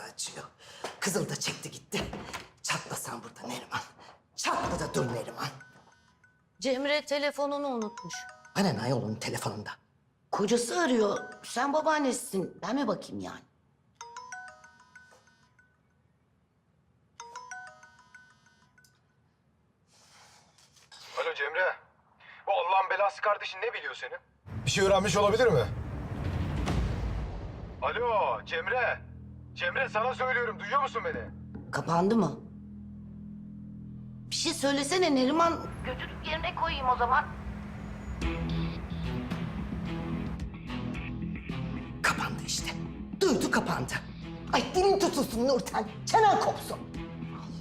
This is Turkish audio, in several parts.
açıyor. Kızıl da çekti gitti. Çatla sen burada Neriman. Çatla da dur Neriman. Cemre telefonunu unutmuş. Bana ne ayol onun telefonunda? Kocası arıyor. Sen babaannesisin. Ben mi bakayım yani? Alo Cemre. Bu Allah'ın belası kardeşin ne biliyor senin? Bir şey öğrenmiş olabilir mi? Alo Cemre. Cemre sana söylüyorum duyuyor musun beni? Kapandı mı? Bir şey söylesene Neriman. Götürüp yerine koyayım o zaman. Kapandı işte. Duydu kapandı. Ay dilin tutulsun Nurten. Çenen kopsun.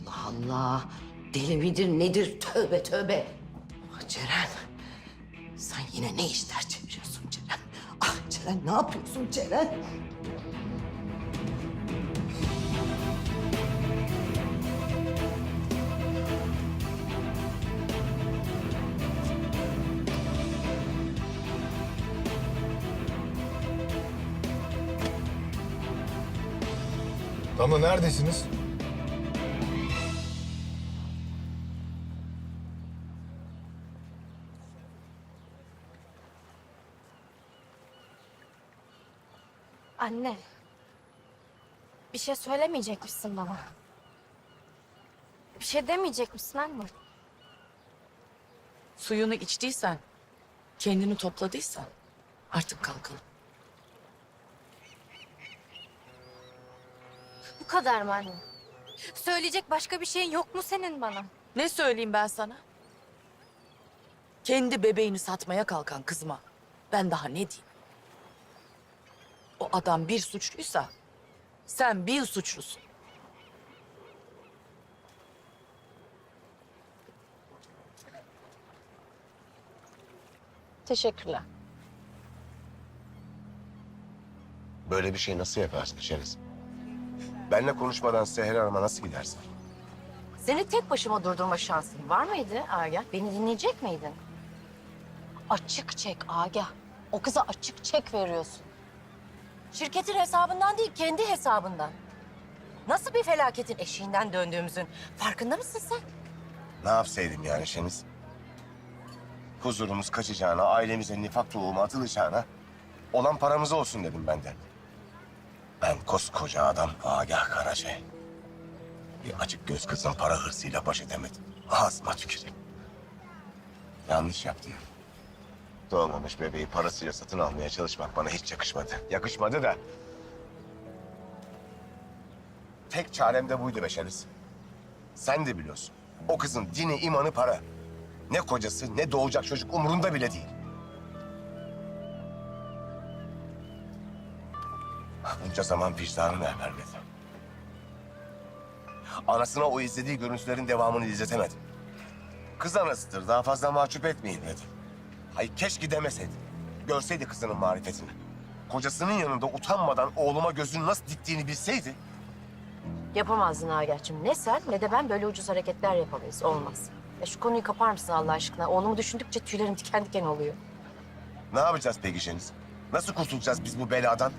Allah Allah. Deli midir nedir? Tövbe tövbe. Ah Ceren. Sen yine ne işler çeviriyorsun Ceren? Ah Ceren ne yapıyorsun Ceren? Damla neredesiniz? Anne. Bir şey söylemeyecek misin bana? Bir şey demeyecek misin anne? Suyunu içtiysen, kendini topladıysan artık kalkalım. Kadar mı anne? Söyleyecek başka bir şeyin yok mu senin bana? Ne söyleyeyim ben sana? Kendi bebeğini satmaya kalkan kızıma ben daha ne diyeyim? O adam bir suçluysa sen bir suçlusun. Teşekkürler. Böyle bir şey nasıl yaparsın Şeniz? Benle konuşmadan Seher Hanım'a nasıl gidersin? Seni tek başıma durdurma şansın var mıydı Agah? Beni dinleyecek miydin? Açık çek Agah. O kıza açık çek veriyorsun. Şirketin hesabından değil, kendi hesabından. Nasıl bir felaketin eşiğinden döndüğümüzün farkında mısın sen? Ne yapsaydım yani Şeniz? Huzurumuz kaçacağına, ailemize nifak tohumu atılacağına... ...olan paramız olsun dedim ben de. Ben koskoca adam Agah Karacay. Bir açık göz kızın para hırsıyla baş edemedim. Ağzıma tüküreyim. Yanlış yaptım. Doğmamış bebeği parasıyla satın almaya çalışmak bana hiç yakışmadı. Yakışmadı da... Tek çarem de buydu be Şeniz. Sen de biliyorsun. O kızın dini, imanı para. Ne kocası ne doğacak çocuk umurunda bile değil. Bunca zaman vicdanım el vermedi. Anasına o izlediği görüntülerin devamını izletemedim. Kız anasıdır, daha fazla mahcup etmeyin dedim. Hay keşke demeseydim. Görseydi kızının marifetini. Kocasının yanında utanmadan oğluma gözünü nasıl diktiğini bilseydi... Yapamazdın Agah'cığım. Ne sen ne de ben böyle ucuz hareketler yapamayız. Olmaz. Ya şu konuyu kapar mısın Allah aşkına? Oğlumu düşündükçe tüylerim diken diken oluyor. Ne yapacağız peki Şeniz? Nasıl kurtulacağız biz bu beladan?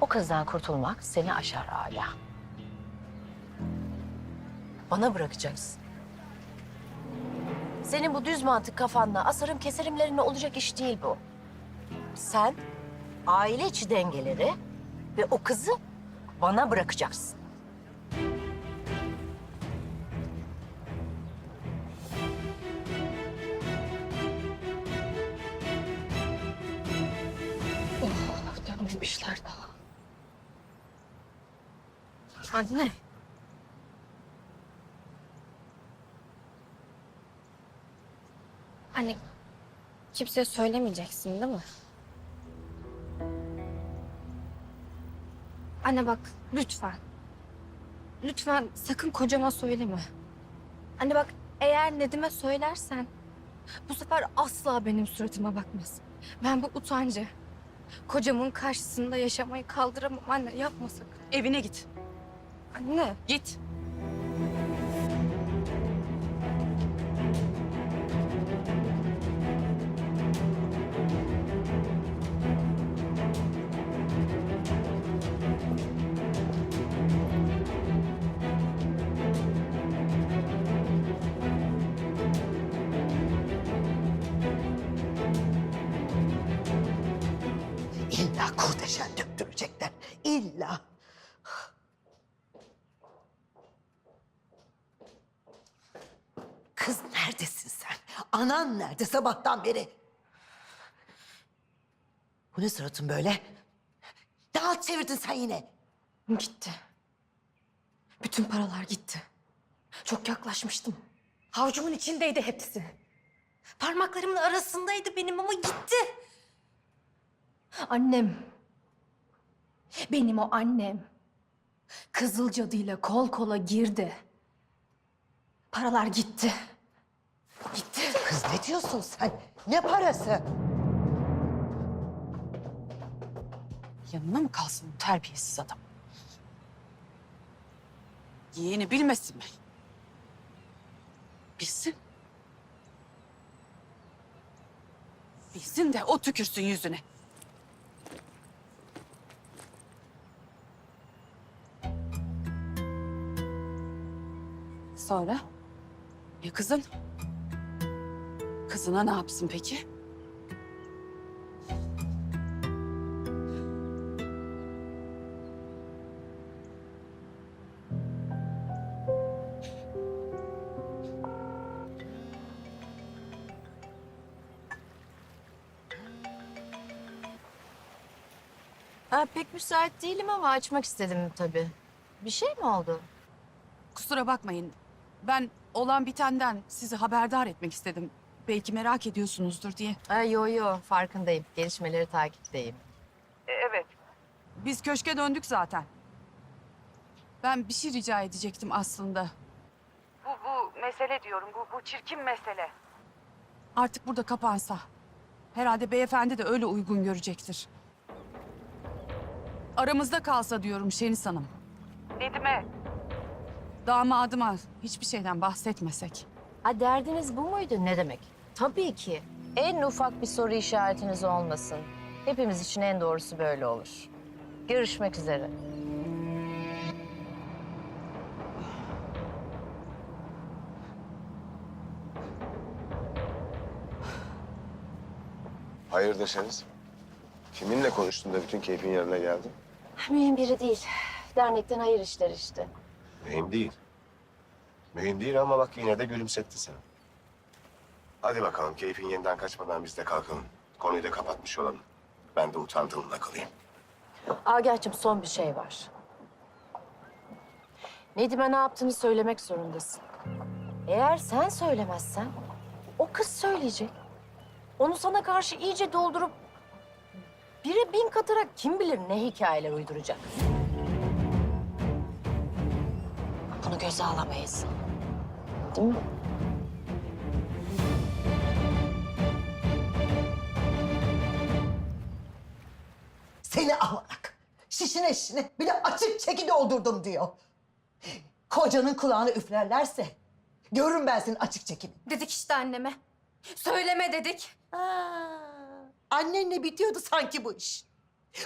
O kızdan kurtulmak seni aşar hala. Bana bırakacaksın. Senin bu düz mantık kafanla asarım keserimlerine olacak iş değil bu. Sen aile içi dengeleri ve o kızı bana bırakacaksın. Dönmemişler daha. Anne. Anne, kimseye söylemeyeceksin değil mi? Anne bak, lütfen. Lütfen sakın kocama söyleme. Anne bak, eğer Nedim'e söylersen... ...bu sefer asla benim suratıma bakmaz. Ben bu utancı, kocamın karşısında yaşamayı kaldıramam. Anne yapma sakın. Evine git. Anne. Git. Neredesin sen? Anan nerede sabahtan beri? Bu ne suratın böyle? Ne halt çevirdin sen yine? Gitti. Bütün paralar gitti. Çok yaklaşmıştım. Havcumun içindeydi hepsi. Parmaklarımın arasındaydı benim ama gitti. Annem. Benim o annem. Kızıl cadıyla kol kola girdi. Paralar gitti. Kız ne diyorsun sen? Ne parası? Yanına mı kalsın bu terbiyesiz adam? Yeğeni bilmesin mi? Bilsin. Bilsin de o tükürsün yüzüne. Sonra? Ya kızın? Kızına ne yapsın peki? Ha, pek müsait değilim ama açmak istedim tabii. Bir şey mi oldu? Kusura bakmayın. Ben olan bitenden sizi haberdar etmek istedim. Belki merak ediyorsunuzdur diye. Ha, yo yo farkındayım. Gelişmeleri takipteyim. evet. Biz köşke döndük zaten. Ben bir şey rica edecektim aslında. Bu, bu mesele diyorum. Bu, bu çirkin mesele. Artık burada kapansa. Herhalde beyefendi de öyle uygun görecektir. Aramızda kalsa diyorum Şeniz Hanım. Nedim'e. Damadıma hiçbir şeyden bahsetmesek. Ha derdiniz bu muydu? Ne demek? Tabii ki. En ufak bir soru işaretiniz olmasın. Hepimiz için en doğrusu böyle olur. Görüşmek üzere. Hayırdır Şeniz? Kiminle konuştun da bütün keyfin yerine geldi? Mühim biri değil. Dernekten hayır işler işte. Mühim değil. Mühim değil ama bak yine de gülümsetti seni. Hadi bakalım keyfin yeniden kaçmadan biz de kalkalım. Konuyu da kapatmış olalım. Ben de utandığımla kalayım. Agah'cığım son bir şey var. Nedim'e ne yaptığını söylemek zorundasın. Eğer sen söylemezsen o kız söyleyecek. Onu sana karşı iyice doldurup bire bin katarak kim bilir ne hikayeler uyduracak. Bunu göze alamayız. Değil mi? Seni avanak. Şişine şişine bir de açık çeki doldurdum diyor. Kocanın kulağını üflerlerse görürüm ben senin açık çekini. Dedik işte anneme. Söyleme dedik. Aa, annenle bitiyordu sanki bu iş.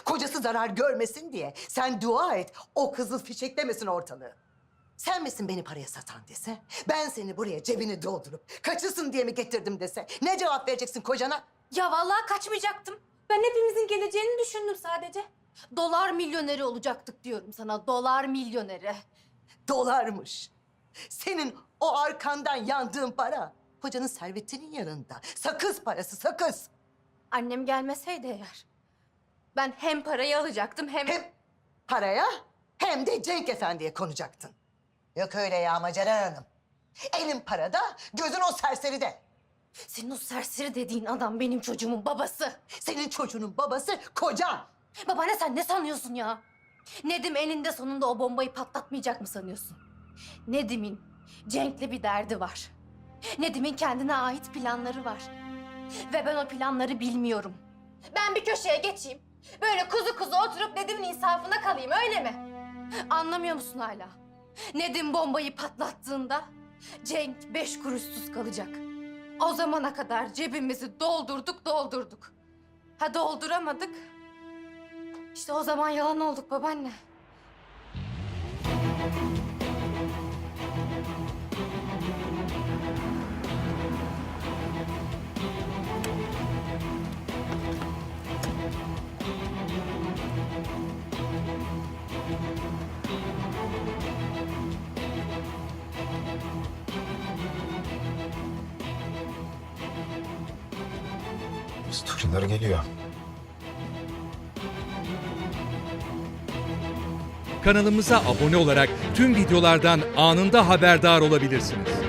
Kocası zarar görmesin diye sen dua et o kızı fişeklemesin ortalığı. Sen misin beni paraya satan dese, ben seni buraya cebini doldurup kaçırsın diye mi getirdim dese, ne cevap vereceksin kocana? Ya vallahi kaçmayacaktım. Ben hepimizin geleceğini düşündüm sadece. Dolar milyoneri olacaktık diyorum sana. Dolar milyoneri. Dolarmış. Senin o arkandan yandığın para, kocanın servetinin yanında. Sakız parası, sakız. Annem gelmeseydi eğer. Ben hem parayı alacaktım hem... Hem paraya hem de Cenk Efendi'ye konacaktın. Yok öyle ya Maceran Hanım. Elin parada, gözün o serseride. Senin o serseri dediğin adam benim çocuğumun babası. Senin çocuğunun babası kocan. Babaanne sen ne sanıyorsun ya? Nedim eninde sonunda o bombayı patlatmayacak mı sanıyorsun? Nedim'in Cenk'le bir derdi var. Nedim'in kendine ait planları var. Ve ben o planları bilmiyorum. Ben bir köşeye geçeyim. Böyle kuzu kuzu oturup Nedim'in insafına kalayım öyle mi? Anlamıyor musun hala? Nedim bombayı patlattığında Cenk beş kuruşsuz kalacak. O zamana kadar cebimizi doldurduk doldurduk. Ha dolduramadık. İşte o zaman yalan olduk babaanne. Storyler geliyor. Kanalımıza abone olarak tüm videolardan anında haberdar olabilirsiniz.